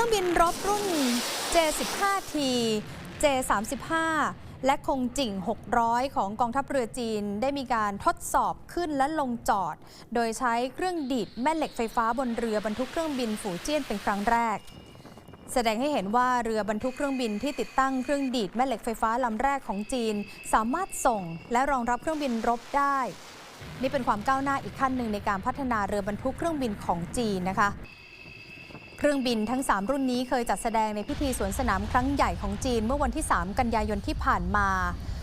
รื่องบินรบรุ่น J15T J35 และคงจิ่ง 600 ของกองทัพเรือจีน ได้มีการทดสอบขึ้นและลงจอด โดยใช้เครื่องดีดแม่เหล็กไฟฟ้าบนเรือบรรทุกเครื่องบินฝูเจี้ยนเป็นครั้งแรก แสดงให้เห็นว่าเรือบรรทุกเครื่องบินที่ติดตั้งเครื่องดีดแม่เหล็กไฟฟ้าลำแรกของจีน สามารถส่งและรองรับเครื่องบินรบได้ นี่เป็นความก้าวหน้าอีกขั้นหนึ่งในการพัฒนาเรือบรรทุกเครื่องบินของจีนนะคะ เครื่องบินทั้ง 3 รุ่นนี้เคยจัดแสดงในพิธีสวนสนามครั้งใหญ่ของจีนเมื่อวันที่ 3 กันยายนที่ผ่านมา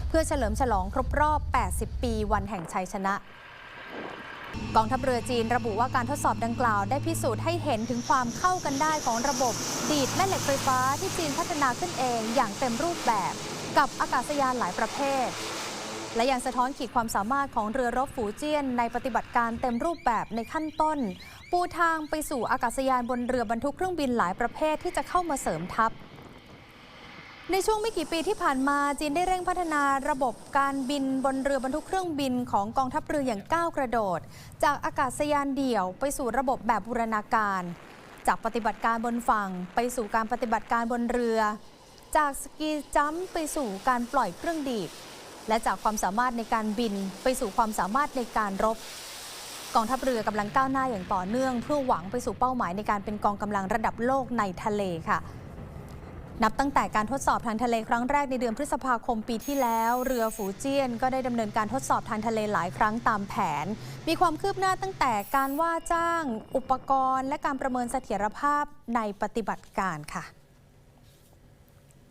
เพื่อเฉลิมฉลองครบรอบ 80 ปีวันแห่งชัยชนะ กองทัพเรือจีนระบุว่าการทดสอบดังกล่าวได้พิสูจน์ให้เห็นถึงความเข้ากันได้ของระบบดีดแม่เหล็กไฟฟ้าที่จีนพัฒนาขึ้นเองอย่างเต็มรูปแบบ กับอากาศยานหลายประเภท และยังสะท้อนขีดความสามารถของเรือรบฝูเจี้ยน ในปฏิบัติการเต็มรูปแบบในขั้นต้น ปูทางไปสู่อากาศยานบนเรือบรรทุกเครื่องบินหลายประเภทที่จะเข้ามาเสริมทัพในช่วงไม่กี่ปีที่ผ่านมาจีนได้เร่งพัฒนาระบบการบินบนเรือบรรทุกเครื่องบินของกองทัพเรืออย่างก้าวกระโดด จากอากาศยานเดี่ยวไปสู่ระบบแบบบูรณาการ จากปฏิบัติการบนฝั่ง ไปสู่การปฏิบัติการบนเรือ จากสกีจัมป์ไปสู่การปล่อยเครื่องดีด และจากความสามารถในการบินไปสู่ความสามารถในการรบ กองทัพเรือกำลังก้าวหน้าอย่างต่อเนื่อง เพื่อหวังไปสู่เป้าหมายในการเป็นกองกำลังระดับโลกในทะเลค่ะนับตั้งแต่การทดสอบทางทะเลครั้งแรกในเดือนพฤษภาคมปีที่แล้ว เรือฝูเจี้ยนก็ได้ดำเนินการทดสอบทางทะเลหลายครั้งตามแผน มีความคืบหน้าตั้งแต่การว่าจ้าง อุปกรณ์ และการประเมินเสถียรภาพในปฏิบัติการค่ะ